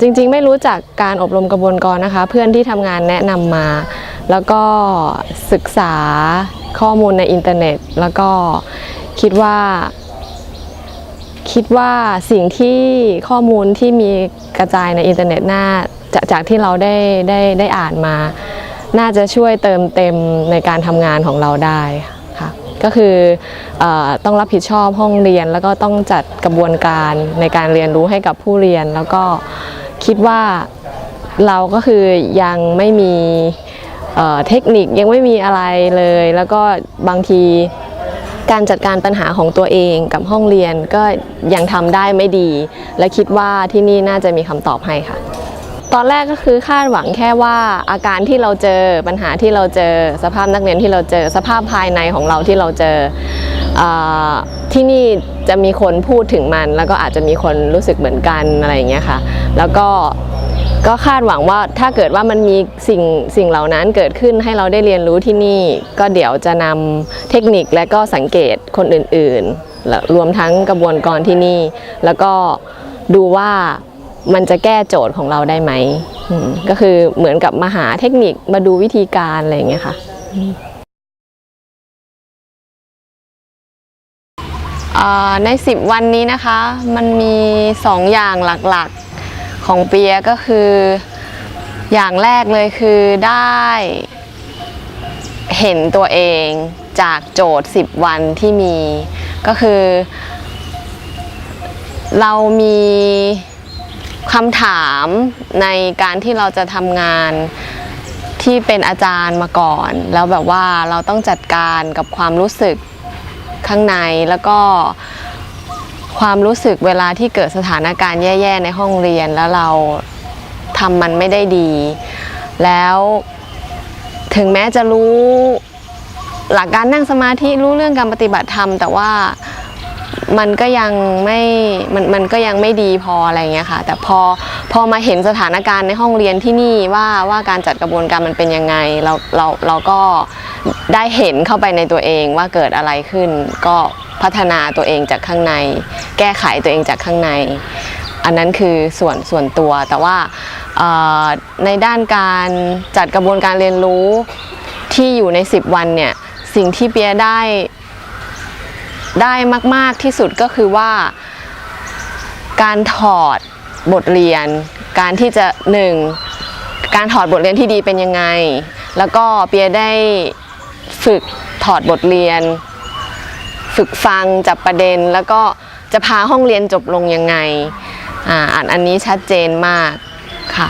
จริงๆ ไม่รู้จักการอบรมกระบวนกรนะคะ เพื่อนที่ทำงานแนะนำมา แล้วก็ศึกษาข้อมูลในอินเทอร์เน็ต แล้วก็คิดว่า คิดว่าสิ่งที่ข้อมูลที่มีกระจายในอินเทอร์เน็ตน่าจากจากที่เราได้ได้ได้อ่านมา น่าจะช่วยเติมเต็มในการทำงานของเราได้ค่ะ ก็คืออต้องรับผิดชอบห้องเรียน แล้วก็ต้องจัดกระบวนการในการเรียนรู้ให้กับผู้เรียน แล้วก็คิดว่าเราก็คือยังไม่มีเทคนิคยังไม่มีอะไรเลย แล้วก็บางทีการจัดการปัญหาของตัวเองกับห้องเรียนก็ยังทำได้ไม่ดี และคิดว่าที่นี่น่าจะมีคำตอบให้ค่ะ ตอนแรกก็คือคาดหวังแค่ว่าอาการที่เราเจอปัญหาที่เราเจอ สภาพนักเรียนที่เราเจอ สภาพภายในของเราที่เราเจออที่นี่จะมีคนพูดถึงมัน แล้วก็อาจจะมีคนรู้สึกเหมือนกันอะไรอย่างเงี้ยค่ะ แล้วก็ก็คาดหวังว่าถ้าเกิดว่ามันมีสิ่งสิ่งเหล่านั้นเกิดขึ้นให้เราได้เรียนรู้ที่นี่ ก็เดี๋ยวจะนำเทคนิคและก็สังเกตคนอื่นๆรวมทั้งกระบวนการที่นี่ แล้วก็ดูว่า มันจะแก้โจทย์ของเราได้ไหม ก็คือเหมือนกับมาหาเทคนิคมาดูวิธีการอะไรอย่างเงี้ยค่ะใน 10 วันนี้นะคะ มันมี 2 อย่างหลักๆของเปียก็คือ อย่างแรกเลยคือได้เห็นตัวเองจากโจทย์ 10 วันที่มี ก็คือ เรามี คำถามในการที่เราจะทำงานที่เป็นอาจารย์มาก่อน แล้วแบบว่าเราต้องจัดการกับความรู้สึกข้างในแล้วก็ความรู้สึกเวลาที่เกิดสถานการณ์แย่ ๆ ในห้องเรียนแล้วเราทำมันไม่ได้ดี แล้วถึงแม้จะรู้หลักการนั่งสมาธิรู้เรื่องการปฏิบัติธรรม แต่ว่า มันก็ยังไม่มันมันก็ยังไม่ดีพออะไรเงี้ยค่ะ แต่พอพอมาเห็นสถานการณ์ในห้องเรียนที่นี่ว่าว่าการจัดกระบวนการมันเป็นยังไงเราเราเราก็ได้เห็นเข้าไปในตัวเองว่าเกิดอะไรขึ้น ก็พัฒนาตัวเองจากข้างใน แก้ไขตัวเองจากข้างใน อันนั้นคือส่วนส่วนตัวแต่ว่าในด้านการจัดกระบวนการเรียนรู้ที่อยู่ใน 10 วันเนี่ยสิ่งที่เปียได้ ได้มาก ๆที่สุดก็คือว่า การถอดบทเรียน การที่จะหนึ่งการถอดบทเรียนที่ดีเป็นยังไง แล้วก็เปียได้ฝึกถอดบทเรียน ฝึกฟังจับประเด็น แล้วก็จะพาห้องเรียนจบลงยังไงอ่าอันอันนี้ชัดเจนมากค่ะ